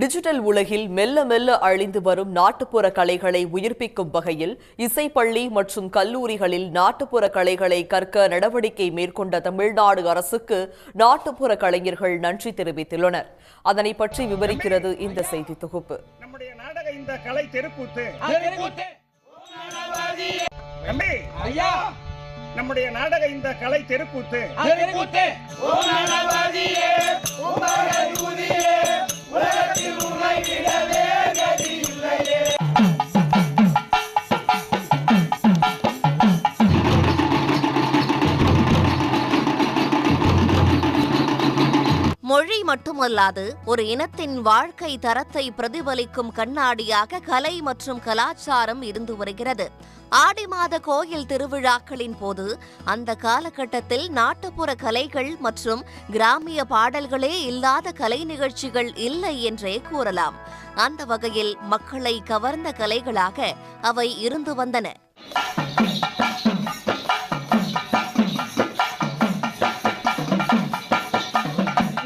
Digital உலகில் மெல்ல மெல்ல அழிந்து வரும் நாட்டுப்புற கலைகளை உயிர்ப்பிக்கும் வகையில் இசைப்பள்ளி மற்றும் கல்லூரிகளில் நாட்டுப்புற கலைகளை கற்க நடவடிக்கை மேற்கொண்ட தமிழ்நாடு அரசுக்கு நாட்டுப்புற கலைஞர்கள் நன்றி தெரிவித்துள்ளனர். அதனை பற்றி விவரிக்கிறது இந்த செய்தி தொகுப்பு. நம்முடைய நாடக இந்த கலை தெருக்கூத்து. மொழி மட்டுமல்லாது ஒரு இனத்தின் வாழ்க்கை தரத்தை பிரதிபலிக்கும் கண்ணாடியாக கலை மற்றும் கலாச்சாரம் இருந்து வருகிறது. ஆடி மாத கோயில் திருவிழாக்களின் போது அந்த காலகட்டத்தில் நாட்டுப்புற கலைகள் மற்றும் கிராமிய பாடல்களே இல்லாத கலை நிகழ்ச்சிகள் இல்லை என்றே கூறலாம். அந்த வகையில் மக்களை கவர்ந்த கலைகளாக அவை இருந்து வந்தன.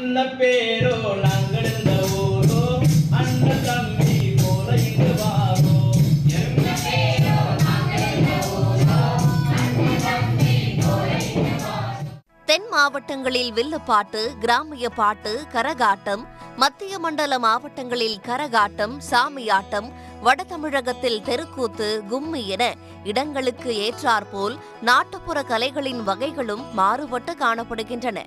அண்ண பேரோ நாங்கள் இந்த ஊரோ அண்ணன் தம்பி போல இங்கு வாரோ. தென் மாவட்டங்களில் வில்லுப்பாட்டு கிராமிய பாட்டு கரகாட்டம் மத்திய மண்டல மாவட்டங்களில் கரகாட்டம் சாமியாட்டம் வட தமிழகத்தில் தெருக்கூத்து கும்மி என இடங்களுக்கு ஏற்றாற்போல் நாட்டுப்புற கலைகளின் வகைகளும் மாறுபட்டு காணப்படுகின்றன.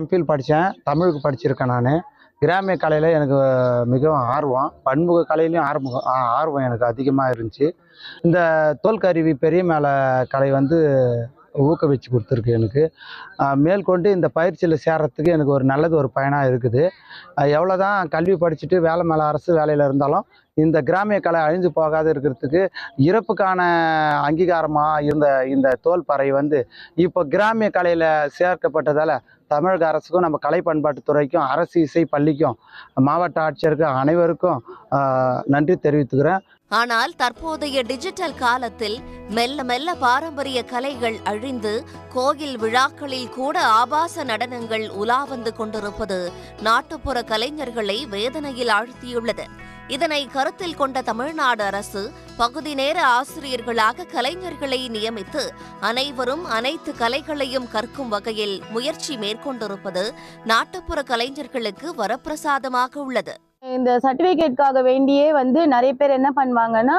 எம்பில் படித்தேன் தமிழுக்கு படிச்சிருக்கேன் நான். கிராமிய கலையில் எனக்கு மிகவும் ஆர்வம். பன்முக கலையிலையும் ஆர்வம் ஆர்வம் எனக்கு அதிகமாக இருந்துச்சு. இந்த தோல்கருவி பெரிய மேலே கலை வந்து ஊக்குவிச்சு கொடுத்துருக்கு எனக்கு. மேற்கொண்டு இந்த பயிற்சியில் சேர்றதுக்கு எனக்கு ஒரு நல்லது ஒரு பயனாக இருக்குது. எவ்வளோ தான் கல்வி படிச்சுட்டு வேலை மேலே அரசு வேலையில் இருந்தாலும் இந்த கிராமிய கலை அழிஞ்சு போகாத இருக்கிறதுக்கு இறப்புக்கான அங்கீகாரமாக இருந்த இந்த தோல்பறை வந்து இப்போ கிராமிய கலையில் சேர்க்கப்பட்டதால் தமிழக அரசுக்கும் நம்ம கலை பண்பாட்டுத்துறைக்கும் அரசு இசை பள்ளிக்கும் மாவட்ட ஆட்சியருக்கும் அனைவருக்கும் ஆஹ், நன்றி தெரிவித்துக்கிறேன். ஆனால் தற்போதைய டிஜிட்டல் காலத்தில் மெல்ல மெல்ல பாரம்பரிய கலைகள் அழிந்து கோயில் விழாக்களில் கூட ஆபாச நடனங்கள் உலா வந்து கொண்டிருப்பது நாட்டுப்புற கலைஞர்களை வேதனையில் ஆழ்த்தியுள்ளது. இதனை கருத்தில் கொண்ட தமிழ்நாடு அரசு பகுதி நேர ஆசிரியர்களாக கலைஞர்களை நியமித்து அனைவரும் அனைத்து கலைகளையும் கற்கும் வகையில் முயற்சி மேற்கொண்டிருப்பது நாட்டுப்புற கலைஞர்களுக்கு வரப்பிரசாதமாக உள்ளது. இந்த சர்டிபிகேட்காக வேண்டியே வந்து நிறைய பேர் என்ன பண்ணுவாங்கன்னா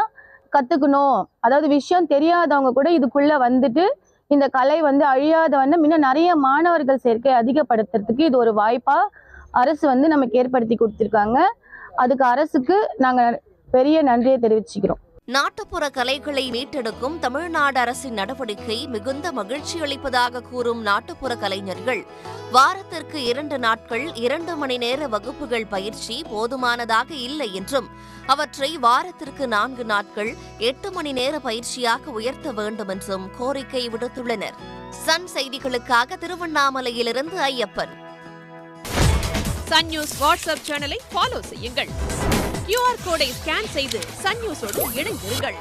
கத்துக்கணும். அதாவது விஷயம் தெரியாதவங்க கூட இதுக்குள்ள வந்துட்டு இந்த கலை வந்து அழியாத வண்ணம் இன்னும் நிறைய மாணவர்கள் சேர்க்கை அதிகப்படுத்துறதுக்கு இது ஒரு வாய்ப்பா அரசு வந்து நமக்கு ஏற்படுத்தி கொடுத்துருக்காங்க. அதுக்கு அரசுக்கு நாங்க பெரிய நன்றியை தெரிவிச்சுக்கிறோம். நாட்டுப்புற கலைகளை மீட்டெடுக்கும் தமிழ்நாடு அரசின் நடவடிக்கை மிகுந்த மகிழ்ச்சி அளிப்பதாக கூறும் நாட்டுப்புற கலைஞர்கள் வாரத்திற்கு இரண்டு நாட்கள் இரண்டு மணி நேர வகுப்புகள் பயிற்சி போதுமானதாக இல்லை என்றும் அவற்றை வாரத்திற்கு நான்கு நாட்கள் எட்டு மணி நேர பயிற்சியாக உயர்த்த வேண்டும் என்றும் கோரிக்கை விடுத்துள்ளனர். சன் செய்திகளுக்காக திருவண்ணாமலையிலிருந்து ஐயப்பன். சன் நியூஸ் வாட்ஸ்அப் சேனலை ஃபாலோ செய்யுங்கள். கியூஆர் கோடை ஸ்கேன் செய்து சன் நியூஸோடு இணைந்திருங்கள்.